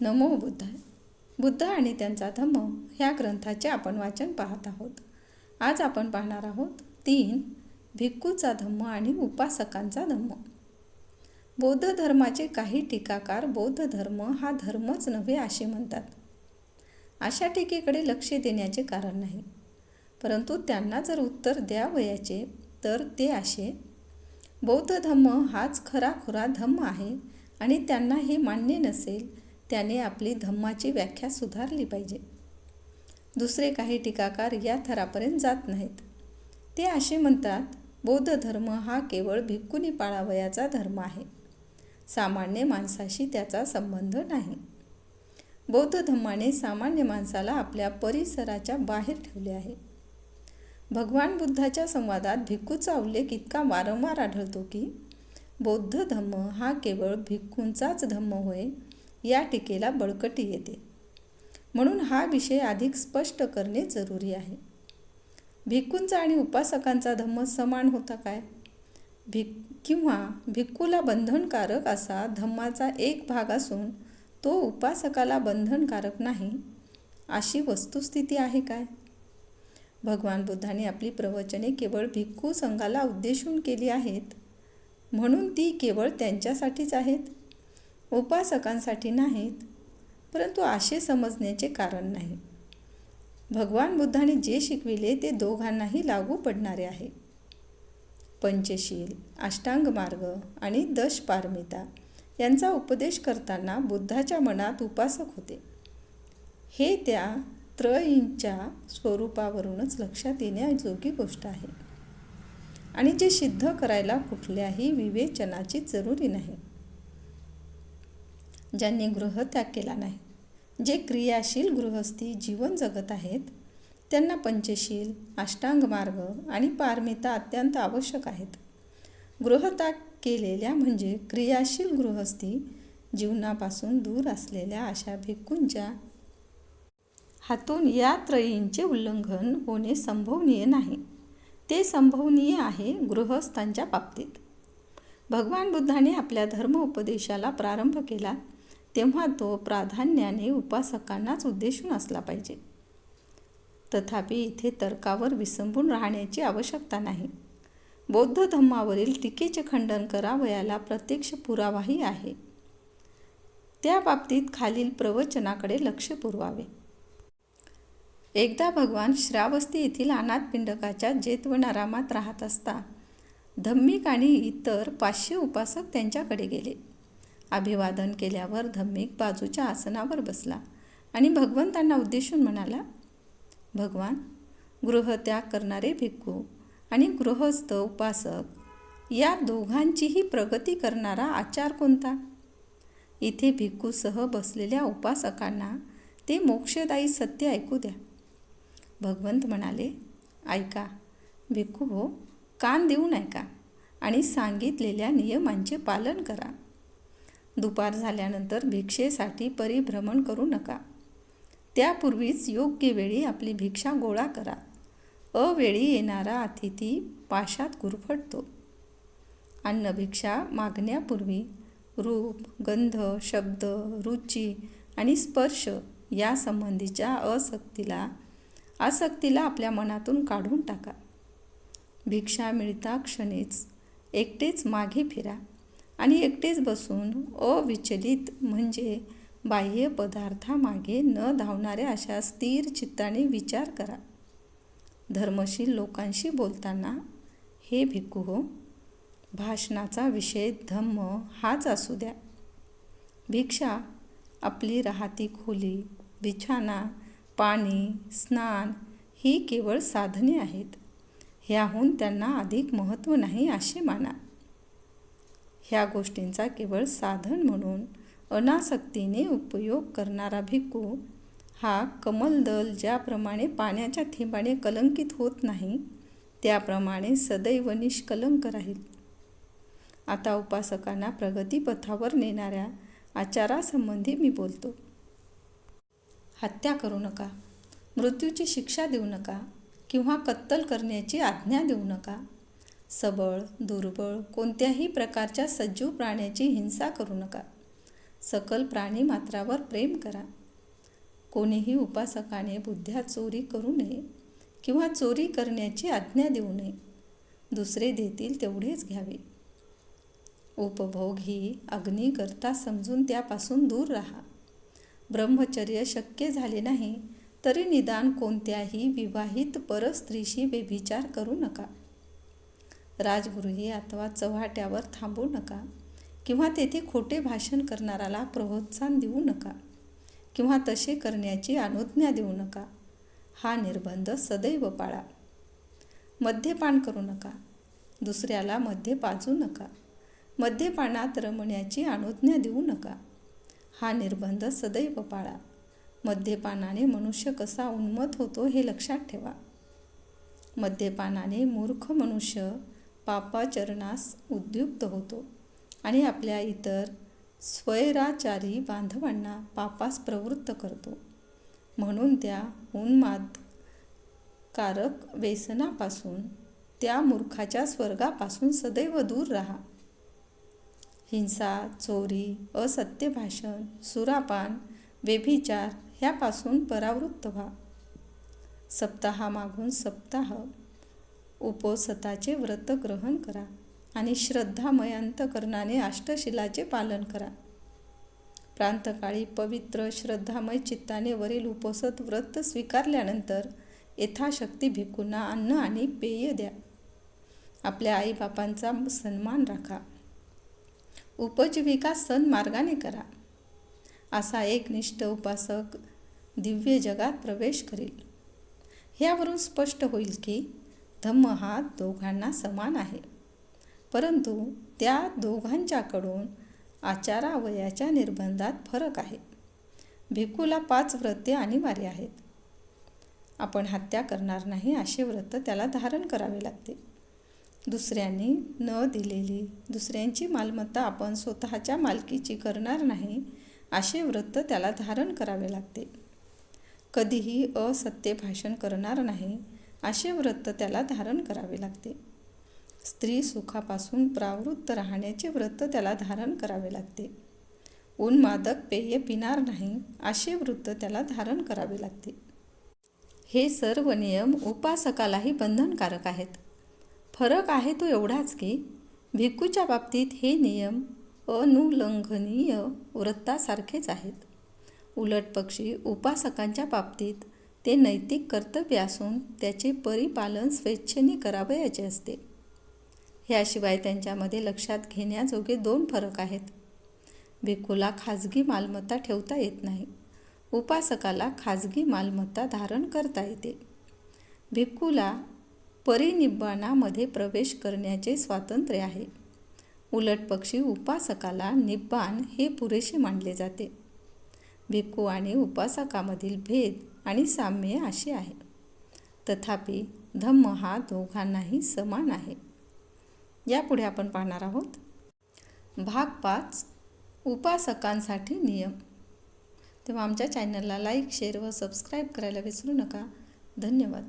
नमो बुद्धाय बुद्ध आणि त्यांचा धम्म ह्या ग्रंथाचे आपण वाचन पाहत आहोत. आज आपण पाहणार आहोत तीन भिक्खूचा धम्म आणि उपासकांचा धम्म. बौद्ध धर्माचे काही टीकाकार बौद्ध धर्म हा धर्मच नव्हे असे म्हणतात. अशा टीकेकडे लक्ष देण्याचे कारण नाही. परंतु त्यांना जर उत्तर द्यावयाचे तर ते असे. बौद्ध धम्म हाच खराखुरा धम्म आहे आणि त्यांना हे मान्य नसेल त्याने आपली धम्माची व्याख्या सुधारली पाहिजे. दुसरे काही टीकाकार या थरापर्यंत जात नाहीत. ते असे म्हणतात बौद्ध धर्म हा केवळ भिक्खुनी पाळावयाचा धर्म आहे. सामान्य माणसाशी त्याचा संबंध नाही. बौद्ध धम्माने सामान्य माणसाला आपल्या परिसराच्या बाहेर ठेवले आहे. भगवान बुद्धाच्या संवादात भिक्खूचा उल्लेख इतका वारंवार आढळतो की बौद्ध धम्म हा केवळ भिक्खूंचाच धम्म होय या टीकेला बळकटी येते. म्हणून हा विषय अधिक स्पष्ट करणे जरुरी आहे. भिक्खूंचा आणि उपासकांचा धम्म समान होता काय? भिक किंवा भिक्खूला बंधनकारक असा धम्माचा एक भाग असून तो उपासकाला बंधनकारक नाही अशी वस्तुस्थिती आहे काय? भगवान बुद्धाने आपली प्रवचने केवळ भिक्खू संघाला उद्देशून केली आहेत म्हणून ती केवळ त्यांच्यासाठीच आहेत? उपासकांसाठी नाहीत परंतु असे समजण्याचे कारण नाही. भगवान बुद्धाने जे शिकविले ते दोघांनाही लागू पडणारे आहे. पंचशील अष्टांग मार्ग आणि दश पारमिता यांचा उपदेश करताना बुद्धाच्या मनात उपासक होते. हे त्या त्रयींच्या स्वरूपावरूनच लक्षात येण्याजोगी गोष्ट आहे. आणि जे सिद्ध करायला कुठल्याही विवेचनाची जरुरी नाही. ज्यांनी गृहत्याग केला नाही. जे क्रियाशील गृहस्थी जीवन जगत आहेत त्यांना पंचशील अष्टांग मार्ग आणि पारमिता अत्यंत आवश्यक आहेत. गृहत्याग केलेल्या म्हणजे क्रियाशील गृहस्थी जीवनापासून दूर असलेल्या अशा भिक्कूंच्या हातून या त्रयींचे उल्लंघन होणे संभवनीय नाही. ते संभवनीय आहे गृहस्थांच्या बाबतीत. भगवान बुद्धाने आपल्या धर्म उपदेशाला प्रारंभ केला. तेव्हा तो प्राधान्याने उपासकांनाच उद्देशून असला पाहिजे. तथापि इथे तर्कावर विसंबून राहण्याची आवश्यकता नाही. बौद्ध धम्मावरील टीकेचे खंडन करावयाला प्रत्यक्ष पुरावाही आहे. त्या बाबतीत खालील प्रवचनाकडे लक्ष पुरवावे. एकदा भगवान श्रावस्ती येथील अनाथपिंडकाच्या जेतवनारामात राहत असता धम्मिक आणि इतर पाचशे उपासक त्यांच्याकडे गेले. अभिवादन केल्यावर धम्मिक बाजूच्या आसनावर बसला आणि भगवंतांना उद्देशून म्हणाला भगवान गृहत्याग करणारे भिक्खू आणि गृहस्थ उपासक या दोघांचीही प्रगती करणारा आचार कोणता? इथे भिक्खूसह बसलेल्या उपासकांना ते मोक्षदायी सत्य ऐकू द्या. भगवंत म्हणाले ऐका भिक्खू हो कान देऊन ऐका आणि सांगितलेल्या नियमांचे पालन करा. दुपार झाल्यानंतर भिक्षेसाठी परिभ्रमण करू नका. त्यापूर्वीच योग्य वेळी आपली भिक्षा गोळा करा. अवेळी येणारा अतिथी पाशात गुरफटतो. अन्नभिक्षा मागण्यापूर्वी रूप गंध शब्द रुची आणि स्पर्श या संबंधीच्या असक्तीला आसक्तीला आपल्या मनातून काढून टाका. भिक्षा मिळता क्षणीच एकटेच मागे फिरा. आणि एकटेच बसून अविचलित म्हणजे बाह्य पदार्थामागे न धावणाऱ्या अशा स्थिर चित्ताने विचार करा. धर्मशील लोकांशी बोलताना हे भिक्खू हो भाषणाचा विषय धम्म हाच असू द्या. भिक्षा आपली राहती खोली बिछाना पाणी स्नान ही केवळ साधने आहेत. ह्याहून त्यांना अधिक महत्त्व नाही असे माना. ह्या गोष्टींचा केवळ साधन म्हणून अनासक्तीने उपयोग करणारा भिक्खू हा कमलदल ज्याप्रमाणे पाण्याच्या थेंबाने कलंकित होत नाही त्याप्रमाणे सदैव निष्कलंक राहील. आता उपासकांना प्रगतीपथावर नेणाऱ्या आचारासंबंधी मी बोलतो. हत्या करू नका मृत्यूची शिक्षा देऊ नका किंवा कत्तल करण्याची आज्ञा देऊ नका. सबळ दुर्बळ कोणत्याही प्रकारच्या सजीव प्राण्याची हिंसा करू नका. सकल प्राणी मात्रावर प्रेम करा. कोणीही उपासकाने बुद्ध्या चोरी करू नये किंवा चोरी करण्याची आज्ञा देऊ नये. दुसरे देतील तेवढेच घ्यावे. उपभोग ही अग्निकर्ता समजून त्यापासून दूर राहा. ब्रह्मचर्य शक्य झाले नाही तरी निदान कोणत्याही विवाहित परस्त्रीशी व्यभिचार करू नका. राजगृही अथवा चव्हाट्यावर थांबू नका किंवा तेथे खोटे भाषण करणाराला प्रोत्साहन देऊ नका किंवा तसे करण्याची अनुज्ञा देऊ नका. हा निर्बंध सदैव पाळा. मद्यपान करू नका. दुसऱ्याला मद्य पाजू नका. मद्यपानात रमण्याची अनुज्ञा देऊ नका. हा निर्बंध सदैव पाळा. मद्यपानाने मनुष्य कसा उन्मत होतो हे लक्षात ठेवा. मद्यपानाने मूर्ख मनुष्य पापाचरणास उद्युक्त होतो आणि आपल्या इतर स्वैराचारी बांधवांना पापास प्रवृत्त करतो. म्हणून त्या उन्मादकारक व्यसनापासून त्या मूर्खाच्या स्वर्गापासून सदैव दूर राहा. हिंसा चोरी असत्य भाषण सुरापान व्यभिचार ह्यापासून परावृत्त व्हा. सप्ताहामागून सप्ताह उपोसताचे व्रत ग्रहण करा आणि श्रद्धामय अंतकरणाने अष्टशिलाचे पालन करा. प्रांतकाळी पवित्र श्रद्धामय चित्ताने वरील उपोसत व्रत स्वीकारल्यानंतर यथाशक्ती भिकूंना अन्न आणि पेय द्या. आपल्या आईबापांचा सन्मान राखा. उपजीविका सन्मार्गाने करा. असा एक निष्ठ उपासक दिव्य जगात प्रवेश करेल. ह्यावरून स्पष्ट होईल की धम्म हा दोघांना समान आहे. परंतु त्या दोघांच्याकडून आचारावयाच्या निर्बंधात फरक आहे. भिकूला पाच व्रते अनिवार्य आहेत. आपण हत्या करणार नाही असे व्रत त्याला धारण करावे लागते. दुसऱ्यांनी न दिलेली दुसऱ्यांची मालमत्ता आपण स्वतःच्या मालकीची करणार नाही असे व्रत त्याला धारण करावे लागते. कधीही असत्य भाषण करणार नाही असे व्रत त्याला धारण करावे लागते. स्त्री सुखापासून प्रावृत्त राहण्याचे व्रत त्याला धारण करावे लागते. उन्मादक पेय पिणार नाही असे व्रत त्याला धारण करावे लागते. हे सर्व नियम उपासकालाही बंधनकारक आहेत. फरक आहे तो एवढाच की भिक्खूच्या बाबतीत हे नियम अनुलंघनीय व्रतासारखेच आहेत. उलट पक्षी उपासकांच्या बाबतीत ते नैतिक कर्तव्य असून त्याचे परिपालन स्वेच्छेने करावयाचे असते. ह्याशिवाय त्यांच्यामध्ये लक्षात घेण्याजोगे दोन फरक आहेत. भिक्खूला खाजगी मालमत्ता ठेवता येत नाही. उपासकाला खाजगी मालमत्ता धारण करता येते. भिक्खूला परिनिब्बाणामध्ये प्रवेश करण्याचे स्वातंत्र्य आहे. उलट पक्षी उपासकाला निब्बाण हे पुरेसे मानले जाते. भिक्खू आणि उपासकामधील भेद आणि साम्य असे आहे. तथापि धम्म हा दोघांनाही समान आहे. यापुढे आपण पाहणार आहोत. भाग पाच उपासकांसाठी नियम. तेव्हा आमच्या चॅनलला लाईक शेअर व सबस्क्राईब करायला विसरू नका. धन्यवाद.